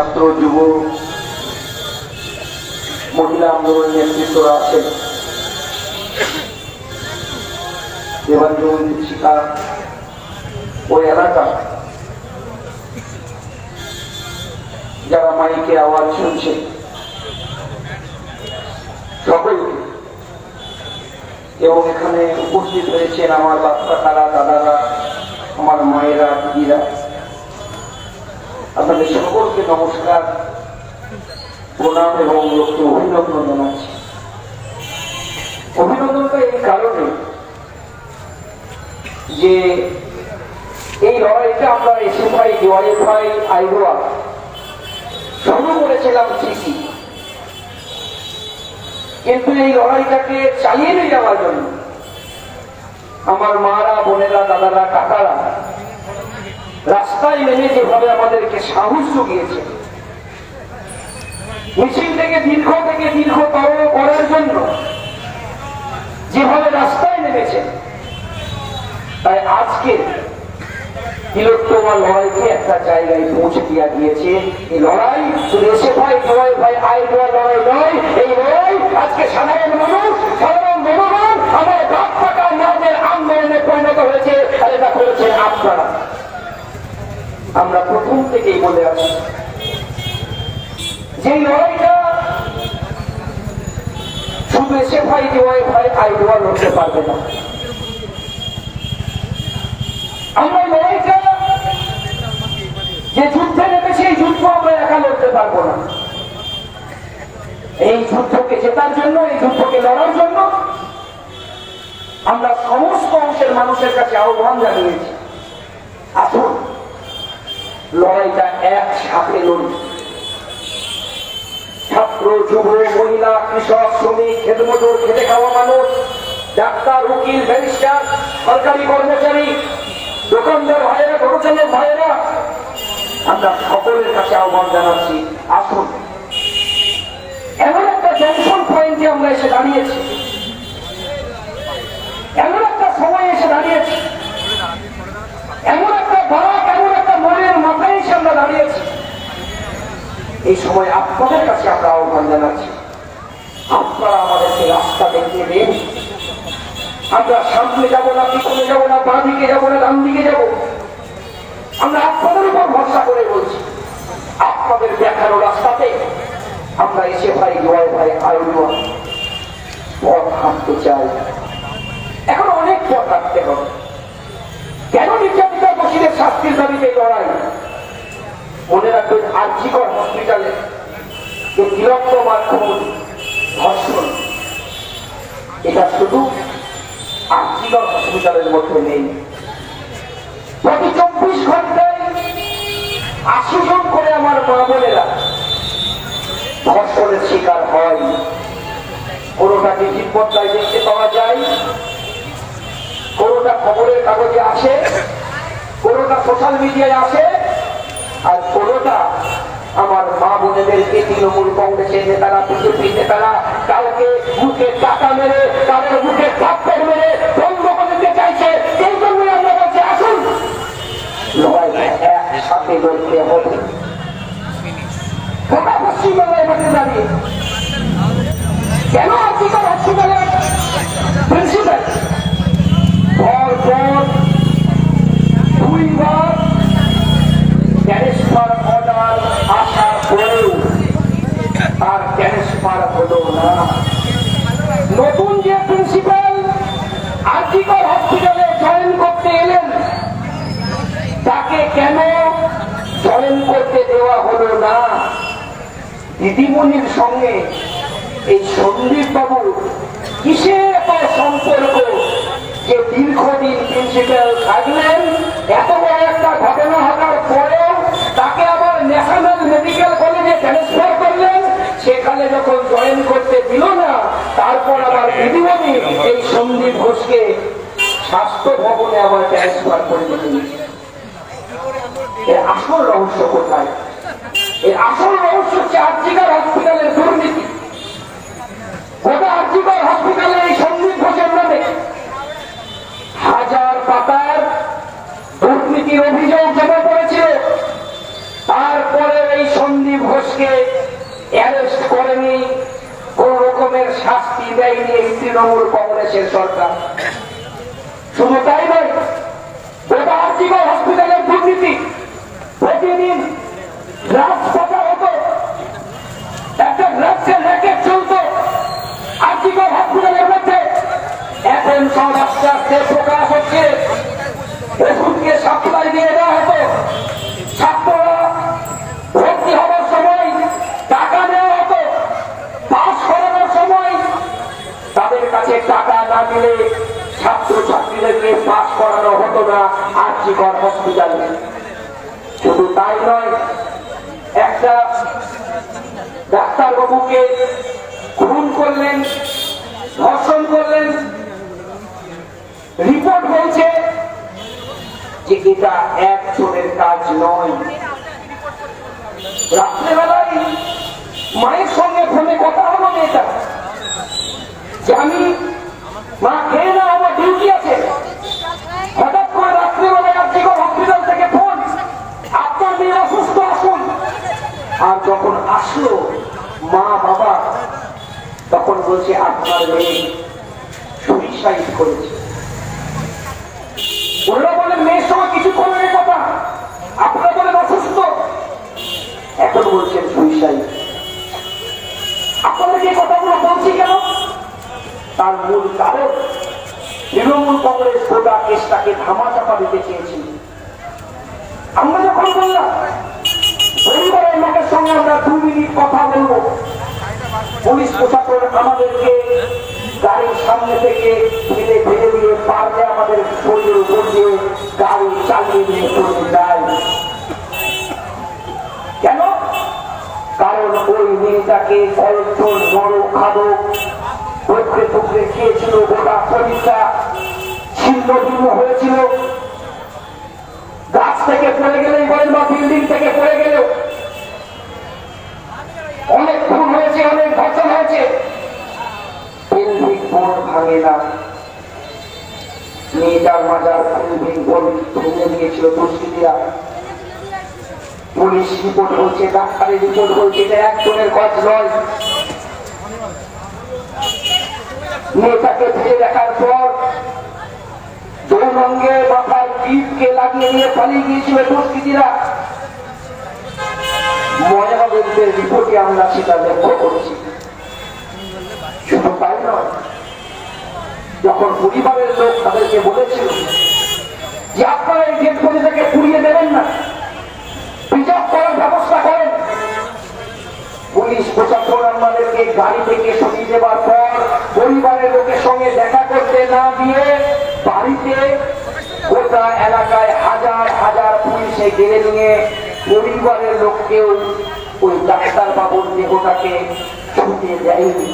ছাত্র যুব, মহিলা আন্দোলনের নেতৃত্বরা আছেন। দেবাঞ্জন ওই এলাকা। যারা মাইকে আওয়াজ শুনছে এবং এখানে উপস্থিত হয়েছেন আমার বাচ্চা কারা দাদারা, আমার মায়েরা, দিদিরা। আপনাদের সকলকে নমস্কার, প্রণাম এবং লোককে অভিনন্দন জানাচ্ছি। অভিনন্দনটা এই কারণে যে এই লড়াইটা আমরা এসএফআই, ডিওয়াইএফআই আইডোয়া শুরু করেছিলাম ঠিকই। কিন্তু এই লড়াইটাকে চালিয়ে নিয়ে যাওয়ার জন্য আমার মারা, বোনেরা, দাদারা, কাকারা রাস্তায় নেমে যেভাবে আমাদেরকে সাহস জুগিয়েছে। মিছিল থেকে দীর্ঘ থেকে দীর্ঘতর করার জন্য যেভাবে রাস্তায় নেমেছে, তাই আজকে একটা জায়গায় পৌঁছে দিয়া দিয়েছে এই লড়াই ভাই দেওয়া লড়াই নয় এই লড়াই আজকে আপনারা। আমরা প্রথম থেকেই বলে আছি যে লড়াইটা শুধু এসে ভাই দেওয়াই ভাই আই দেওয়া লড়তে পারবে না। আমরা লড়াইটা যে যুদ্ধে নেমেছি, এই যুদ্ধ আমরা একা লড়তে পারব না। এই যুদ্ধকে জেতার জন্য, এই যুদ্ধকে লড়ার জন্য আমরা সমস্ত অংশের মানুষের কাছে আহ্বান জানিয়েছি। আসুন লড়াইটা একসাথে লড়ি ছাত্র, যুব, মহিলা, কৃষক, শ্রমিক খেতে মজুর খেতে খাওয়া মানুষ, ডাক্তার, উকিল, ব্যারিস্টার, সরকারি কর্মচারী, দোকানদার ভাইয়েরা গরুচালক ভাইয়েরা, আমরা সকলের কাছে আহ্বান জানাচ্ছি আসুন এমন একটা জংশন পয়েন্টে আমরা এসে দাঁড়িয়েছি এমন একটা সময় এসে দাঁড়িয়েছি এমন একটা বারাক এমন একটা মনের মাথায় এসে আমরা দাঁড়িয়েছি এই সময় আপনাদের কাছে আমরা আহ্বান জানাচ্ছি। আপনারা আমাদেরকে রাস্তা দেখিয়ে দিন। আমরা সামনে যাব না, পিছনে যাব না, বাঁ দিকে যাব না, ডান দিকে যাব। আমরা আপনাদের উপর ভরসা করে বলছি, আপনাদের দেখানো রাস্তাতে আমরা এসে ভাই জয় ভাই আয়ু পথ হাঁটতে চাই। এখন অনেক পথ হাঁটতে হবে। কেন নির্যাতিত বসিদের শাস্তির দাবিতে লড়াই? মনে রাখবেন আর্জিকর হসপিটালে। যে তিলক্তমার খুন ধর্ষণ, এটা শুধু আর্জিকর হসপিটালের মধ্যে নেই। প্রতি চব্বিশ ঘন্টায় জন করে আমার মা বোনেরা ধর্ষণের শিকার হয়। কোনোটা টিভির পর্দায় দেখতে পাওয়া যায়? কোনোটা খবরের কাগজে আসে? কোনোটা সোশ্যাল মিডিয়ায় আসে? আর কোনোটা আমার মা বোনেদেরকে তৃণমূল কংগ্রেসের নেতারা, বিজেপি নেতারা কাউকে মুখে টাকা মেরে কাউকে মুখে থাপ্পড় মেরে বন্ধ করে দিতে চাইছে। বলছি দুইবার আসার পরেও তার ট্রান্সফার হলো না? নতুন যে প্রিন্সিপাল আর্থিকর হসপিটালে জয়েন করতে এলেন, তাকে কেন জয়েন করতে দেওয়া হলো না? দিদিমণির সঙ্গে এই সন্দীপ বাবু কিসের তার সম্পর্ক যে দীর্ঘদিন প্রিন্সিপাল থাকলেন? এত বড় একটা ঘটনা ঘটার পরেও তাকে আবার ন্যাশনাল মেডিকেল কলেজে ট্রান্সফার করলেন? যখন জয়েন করতে দিল না তারপর আবার দিদিমণি এই সন্দীপ ঘোষকে স্বাস্থ্য ভবনে আবার ট্রান্সফার করে দিলেন এর আসল রহস্য কোথায়? এর আসল রহস্য হচ্ছে আর্জিকার হসপিটালের দুর্নীতি। গোটা আর্জিকার হসপিটালে এই সন্দীপ ঘোষের নামে হাজার পাতার দুর্নীতির অভিযোগ জমা পড়েছিল। তারপরে এই সন্দীপ অ্যারেস্ট করেনি, কোন রকমের শাস্তি দেয়নি এই তৃণমূল কংগ্রেসের সরকার। শুধু তাই নয় হসপিটালের দুর্নীতি, প্রতিদিন রাত হতো, একটা রাজ্যের র্যাকেট চলত আর্জিকল হসপিটালের মধ্যে। এখন সব আস্তে আস্তে প্রকাশ হচ্ছে, ওষুধকে সাপ্লাই দিয়ে দেওয়া হতো দিলে ছাত্র ছাত্রীদেরকে পাস করানো হতো না আর্থিকর হসপিটালে? শুধু তাই নয়, একটা ডাক্তারবাবুকে খুন করলেন, ধর্ষণ করলেন। রিপোর্ট বলছে যে এটা একজনের কাজ নয়। রাত্রেবেলায় মায়ের সঙ্গে ফোনে কথা হলো মেয়েটা যে আমি না আমার আছে। হঠাৎ করে হসপিটাল থেকে আপনার মেয়ে অসুস্থ আসুন। আর যখন আসলো, মা, বাবা, তখন বলছে, আপনার মেয়ে করেছে। মেয়ের কিছু করলেন কথা আপনারা বলেন অসুস্থ এখন আপনাদের কথাগুলো বলছি কেন? তার মূল কারণ তৃণমূল কংগ্রেস গোটা কেসটাকে ধামাচাপা দিতে চেয়েছিল। আমরা যখন বললাম লোকের সঙ্গে আমরা দু মিনিট কথা বলব। পুলিশ প্রশাসন আমাদেরকে গাড়ির সামনে থেকে ফেলে ফেলে দিয়ে পারলে আমাদের শরীরের উপর দিয়ে গাড়ি চালিয়ে নিয়ে চলে যায়। কেন? কারণ ওই মেয়েটাকে কয়েকজন বড়, খাদক টুকরে টুকরে খেয়েছিল গোটা শরীরটা ছিন্ন ভিন্ন হয়েছিল। গাছ থেকে পড়ে গেলেই বলেন বা বিল্ডিং থেকে পড়ে গেলেও অনেক খুন হয়েছে, অনেক ধর্ষণ হয়েছে। পেলভিক বোন ভাঙে না। মেয়েটার মাজার পেলভিক বোন ভেঙে দিয়েছিল দুষ্কৃতীরা। পুলিশ রিপোর্ট বলছে ডাক্তারের রিপোর্ট বলছে এটা একজনের কাজ নয়। মেয়েটাকে ফিরে দেখার পর যৌনঙ্গে মাথার টিপকে লাগিয়ে নিয়ে পালিয়ে গিয়েছিল দুষ্কৃতীরা ময়নাবেদদের রিপোর্টে আমরা সেটা লক্ষ্য করছি। শুধু তাই নয়, যখন পরিবারের লোক তাদেরকে বলেছিল যে আপনারা এই ডেড বডিটাকে পুড়িয়ে দেবেন না প্রিজার্ভ করার ব্যবস্থা করেন, পুলিশ প্রশাসন আমাদেরকে গাড়ি থেকে সরিয়ে দেওয়ার পরিবারের লোকের সঙ্গে দেখা করতে না দিয়ে বাড়িতে গোটা এলাকায় হাজার হাজার পুলিশে গেড়ে নিয়ে পরিবারের লোককেও ওই ডাক্তার বাবুর দেহটাকে ছুটে দেয়নি।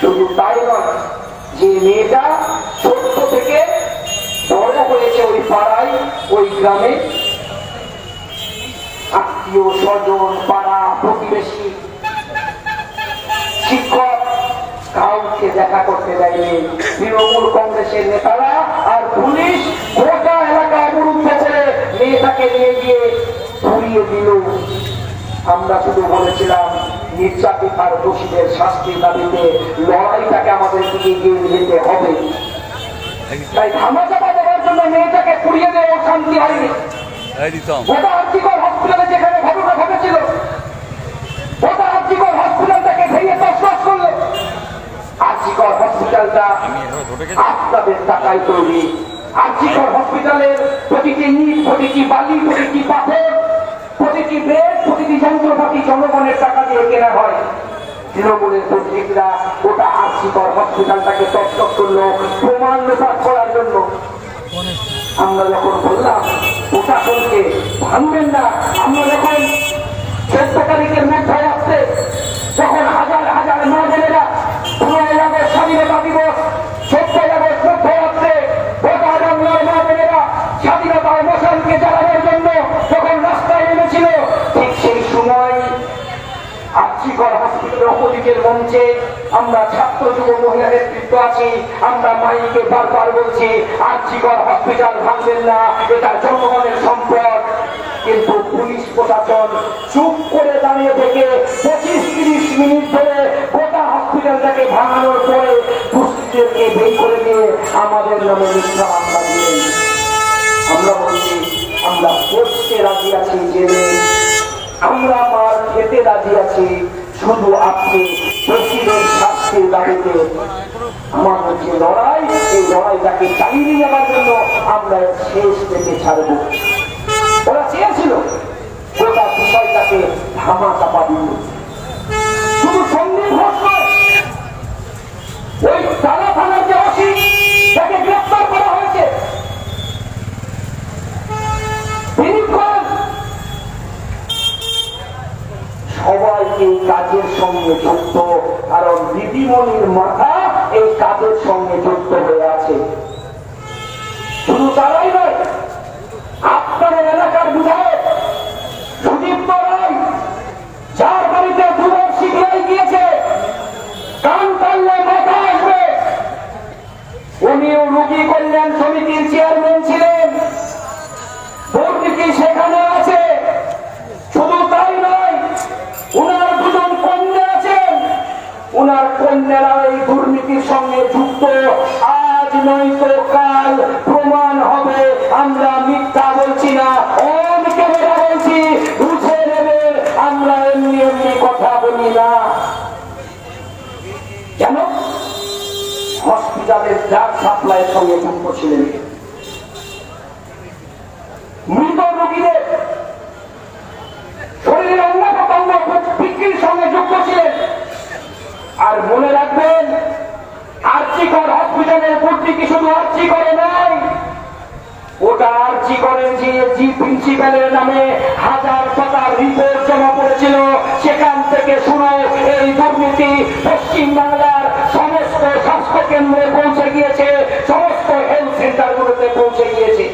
শুধু তাই নয়, যে মেয়েটা ছোট্ট থেকে বড় হয়েছে ওই পাড়ায়, ওই গ্রামে, আত্মীয় স্বজন, পাড়া প্রতিবেশী দেখা করতে দেয়নি তৃণমূল কংগ্রেসের নেতারা আর পুলিশ গোটা এলাকা অবরুদ্ধ করে মেয়েটাকে নিয়ে গিয়ে পুড়িয়ে দিল। আমরা শুধু বলেছিলাম নির্যাতিত আর দোষীদের শাস্তির দাবিতে লড়াইটাকে আমাদের দিকে এগিয়ে যেতে হবে। তাই ধামাচাপা দেওয়ার জন্য মেয়েটাকে পুড়িয়ে দেওয়া শান্তি হয়নি গোটা আর্থিকর হসপিটালে যেখানে ঘটনা ঘটেছিল গোটা আর্থিকর হসপিটালটাকে ভেঙে তসনস করল আর্থিকর হসপিটালটা আপনাদের টাকায় তৈরি। আর্থিকর হসপিটালের প্রতিটি ইট প্রতিটি বালি প্রতিটি পাথর প্রতিটি বেড প্রতিটি যন্ত্রপাতি জনগণের টাকা দিয়ে কেনা হয়। তৃণমূলের পত্রিকরা গোটা আর্থিকর হসপিটালটাকে তৎসব করল প্রমাণ লোপাট করার জন্য। আমরা যখন বললাম প্রশাসনকে ভাঙবেন না আমরা যখন চোদ্দ তারিখের মধ্যে আসছে যখন হাজার হাজার মহিলারা পনেরোই আগস্ট স্বাধীনতা দিবস চোদ্দই আগস্ট মধ্যে আসছে গোটা বাংলার মহিলারা স্বাধীনতার মশালকে জ্বালানোর জন্য যখন রাস্তায় নেমেছিল ঠিক সেই সময় আর্থিকর অপোজিটের মঞ্চে আমরা ছাত্র যুব মহিলা নেতৃত্ব আছি, আমরা মাইকে বারবার বলছি আর্থিকর হসপিটাল ভাঙবেন না, এটা জনগণের সম্পদ। কিন্তু পুলিশ প্রশাসন চুপ করে দাঁড়িয়ে থেকে পঁচিশ তিরিশ মিনিট ধরে গোটা হসপিটালটাকে ভাঙানোর পরে দুষ্কৃতদেরকে বের করে দিয়ে আমাদের নামে মিথ্যা মামলা দিলেন আমরা বলছি, আমরা পড়তে রাজি আছি, জেনে আমরা মার খেতে রাজি আছি। শুধু আপনি দোষীদের শাস্তির দাবিতে আমাদের যে লড়াই, এই লড়াইটাকে চালিয়ে যাওয়ার জন্য আমরা শেষ থেকে ছাড়ব। ওরা চেয়েছিল গোটা বিষয়টাকে ধামা চাপা দিল শুধু সন্দীপ ঘোষ নয় ওই থানা থানার যে অসি তাকে গ্রেফতার করা হয়েছে দিলীপ ঘোষ সবাই এই কাজের সঙ্গে যুক্ত, কারণ দিদিমণির মাথা এই কাজের সঙ্গে যুক্ত হয়ে আছে। শুধু তারাই নয় আপনার এলাকার বিধায়ক সুদীপ্ত রায় যার বাড়িতে দুবার শিখলাই গিয়েছে, কান টানলে মাথা আসবে। উনিও রুগী কল্যাণ সমিতির চেয়ারম্যান উনার এই দুর্নীতির সঙ্গে যুক্ত, আজ নয়তো কাল প্রমাণ হবে। আমরা মিথ্যা বলছি না অনেকে বেড়া বলছি বুঝে নেবে। আমরা এমনি এমনি কথা বলি না। কেন? হসপিটালের ড্রাগ সাপ্লাইয়ের সঙ্গে যুক্ত ছিলেন মৃত রোগীদের শরীরের অঙ্গ প্রত্যঙ্গ বিক্রির সঙ্গে যুক্ত ছিলেন আর মনে রাখবেন আর্চিকর হসপিটালের ভর্তি কি শুধু আর্চি করে নাই? ওটা আর্চি করেন যে জি প্রিন্সিপালের নামে হাজার পাতার রিপোর্ট জমা পড়েছিল, সেখান থেকে শুরু এই দুর্নীতি পশ্চিম বাংলার সমস্ত স্বাস্থ্য কেন্দ্রে পৌঁছে গিয়েছে, সমস্ত হেলথ সেন্টারগুলোতে পৌঁছে গিয়েছে।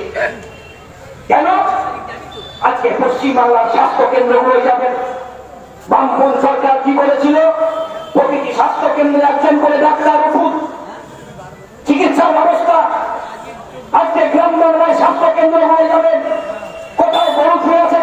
কেন? আজকে পশ্চিম বাংলার স্বাস্থ্য কেন্দ্রগুলো যাবেন। বামপন সরকার কি বলেছিল? প্রতিটি স্বাস্থ্য কেন্দ্রে একজন করে ডাক্তার ওষুধ চিকিৎসার ব্যবস্থা। আজকে গ্রাম বাংলায় স্বাস্থ্য কেন্দ্র হয়ে যাবে। কোথায় শুয়ে আছে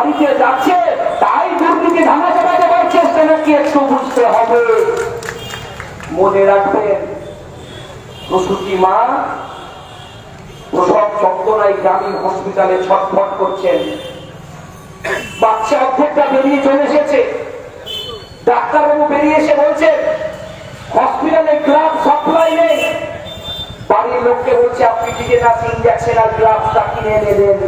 বাড়িতে যাচ্ছে, তাই দুর্নীতি ধামা চাপা দেওয়ার চেষ্টা নাকি একটু বুঝতে হবে। মনে রাখবেন, প্রসূতি মা প্রসব যন্ত্রণায় গ্রামীণ হসপিটালে ছটফট করছেন। বাচ্চা অর্ধেকটা বেরিয়ে চলে এসেছে। ডাক্তারবাবু বেরিয়ে এসে বলছেন হসপিটালে গ্লাভ সাপ্লাই নেই। বাড়ির লোককে বলছে, আপনি টিকে না ইঞ্জেকশন আর গ্লাভসটা কিনে এনে দেন।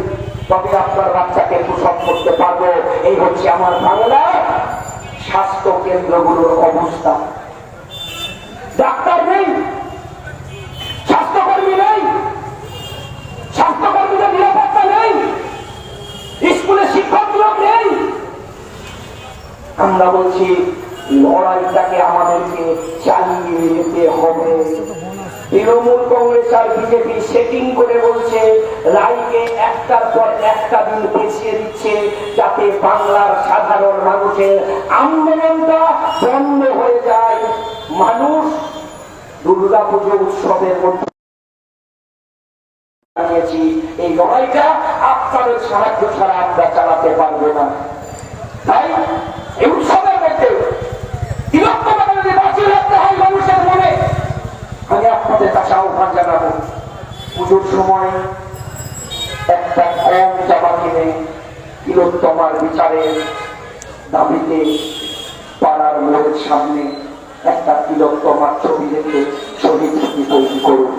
তবে আপনার বাচ্চাকে প্রসব করতে পারব, এই হচ্ছে আমার বাংলা স্বাস্থ্য কেন্দ্রগুলোর অবস্থা। ডাক্তার নেই। স্বাস্থ্যকর্মী নেই। স্বাস্থ্যকর্মীদের নিরাপত্তা নেই। স্কুলে শিক্ষক লোক নেই। আমরা বলছি, লড়াইটাকে আমাদেরকে চালিয়ে যেতে হবে। তৃণমূল কংগ্রেস আর বিজেপি সেটিং করে বলছে রায়কে একটার পর একটা দিন পেছিয়ে দিচ্ছে যাতে বাংলার সাধারণ মানুষের আন্দোলনটা বন্ধ হয়ে যায়। মানুষ দুর্গা পুজো উৎসবের মধ্যে জানিয়েছি, এই লড়াইটা আপনাদের সাহায্য ছাড়া আমরা চালাতে পারব না। তাই এই উৎসবের মধ্যে মানুষের মনে। আমি আপনাদের কাছে আহ্বান জানাব, পুজোর সময় একটা কম জামা কিনে তিলোত্তমার বিচারের দাবিতে পাড়ার মোড়ের সামনে একটা তিলোত্তমার ছবি রেখে শহীদ স্মৃতি তৈরি করুন।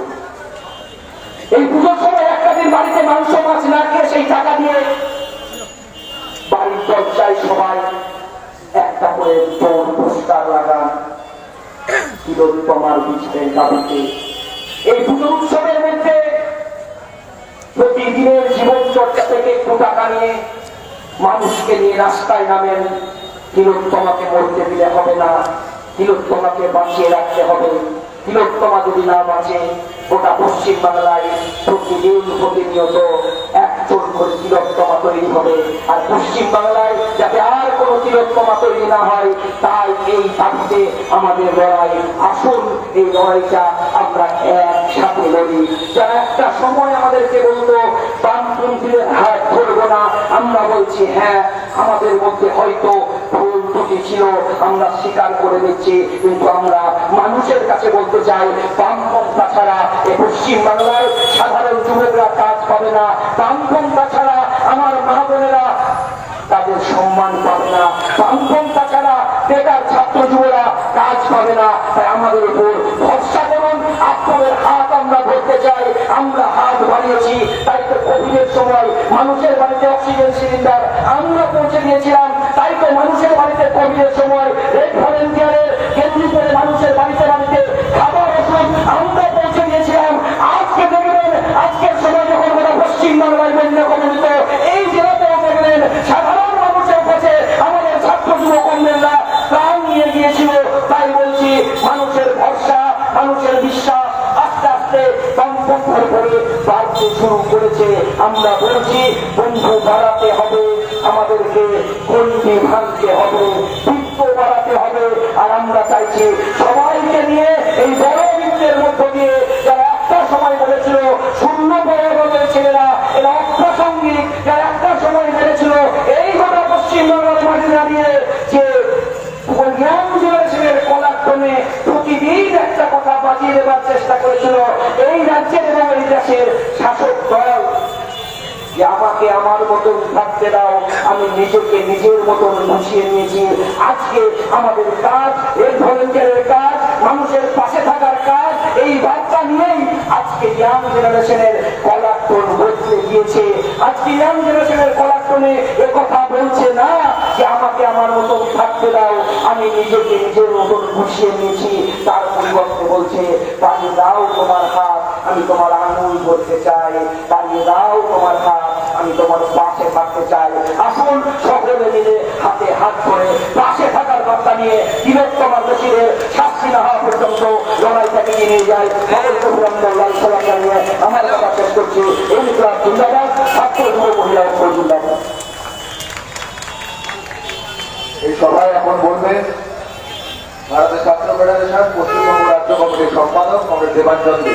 এই পুজোর সময় একটা দিন বাড়িতে মাংস, মাছ না খেয়ে সেই টাকা দিয়ে বাড়ির দরজায় সবাই একটা করে দৌড় পুরস্কার লাগান। তিলোত্তমার বিচারের দাবিতে এই পুজো উৎসবের মধ্যে প্রতিদিনের জীবন চর্চা থেকে একটু টাকা নিয়ে মানুষকে নিয়ে রাস্তায় নামেন। তিলোত্তমাকে মরতে দিলে হবে না। তিলোত্তমাকে বাঁচিয়ে রাখতে হবে। তিলোত্তমা যদি না বাঁচে, গোটা পশ্চিম বাংলায় প্রতিদিন, প্রতিনিয়ত একজন করে তিলোত্তমা তৈরি হবে। আর পশ্চিম বাংলায় যাতে আর তিলোত্তমা তৈরি না হয়, তাই এই দাবিতে আমাদের লড়াই। আসুন, এই লড়াইটা আমরা একসাথে লড়ি। যারা একটা সময় আমাদেরকে বলতো, বামপন্থীদের হাত ধরবো না, আমরা বলছি হ্যাঁ আমাদের মধ্যে হয়তো ভুল ত্রুটি ছিল, আমরা স্বীকার করে নিচ্ছি। কিন্তু আমরা মানুষের কাছে বলতে চাই, বামপন্থা ছাড়া এ পশ্চিম বাংলায় সাধারণ যুবকরা কাজ পাবে না। বামপন্থা ছাড়া আমার মা বোনেরা তাদের সম্মান পাবে না। বামপন্থা ছাড়া বেকার ছাত্র যুবরা কাজ পাবে না। তাই আমাদের উপর ভরসা করুন। আপনাদের হাত আমরা ধরতে চাই। আমরা হাত বাড়িয়েছি। তাই তো কোভিডের সময় মানুষের বাড়িতে অক্সিজেন সিলিন্ডার আমরা পৌঁছে দিয়েছিলাম। তাই তো মানুষের বাড়িতে কোভিডের সময় রেড ভলেন্টিয়ারের কেন্দ্রীয় মানুষের বাড়িতে বাড়িতে খাবার গিয়েছিল তাই বলছি মানুষের ভরসা, মানুষের বিশ্বাস আস্তে আস্তে বামপন্থার করে বাড়তে শুরু করেছে। আমরা বলছি, বন্ধু বাড়াতে হবে, আমাদেরকে গন্ডি ভাঙতে হবে বাড়াতে হবে। আর আমরা চাইছি সবাইকে নিয়ে এই বড় দেশের শাসক দল আমাকে আমার মতন থাকতে দাও, আমি নিজেকে নিজের মতন গুছিয়ে নিয়েছি। আজকে আমাদের কাজ, এই ভলেন্টিয়ারের কাজ, মানুষের পাশে থাকার কাজ, এই বার্তা নিয়েই আজকে ইয়াং জেনারেশনের কলাক্রম বদলে গিয়েছে। আজকে ইয়াং জেনারেশনের কলাক্রমে এ কথা বলছে না যে আমাকে আমার মতন থাকতে দাও, আমি নিজেকে নিজের মতন গুছিয়ে নিয়েছি। তার পরিবর্তে বলছে, পানি দাও তোমার হাত আমি তোমার আঙুল ধরতে চাই পানি দাও তোমার হাত, আমি তোমার পাশে থাকতে চাই। আসুন সকলে মিলে হাতে হাত ধরে পাশে থাকার বার্তা নিয়ে বৃহত্তমার দেশের শাস্তি না হওয়া পর্যন্ত লড়াইটাকে নিয়ে যায় শেষ করছি। এই এই এখন বলবেন, ভারতের সম্পাদক কমরেড দেবাঞ্জন দে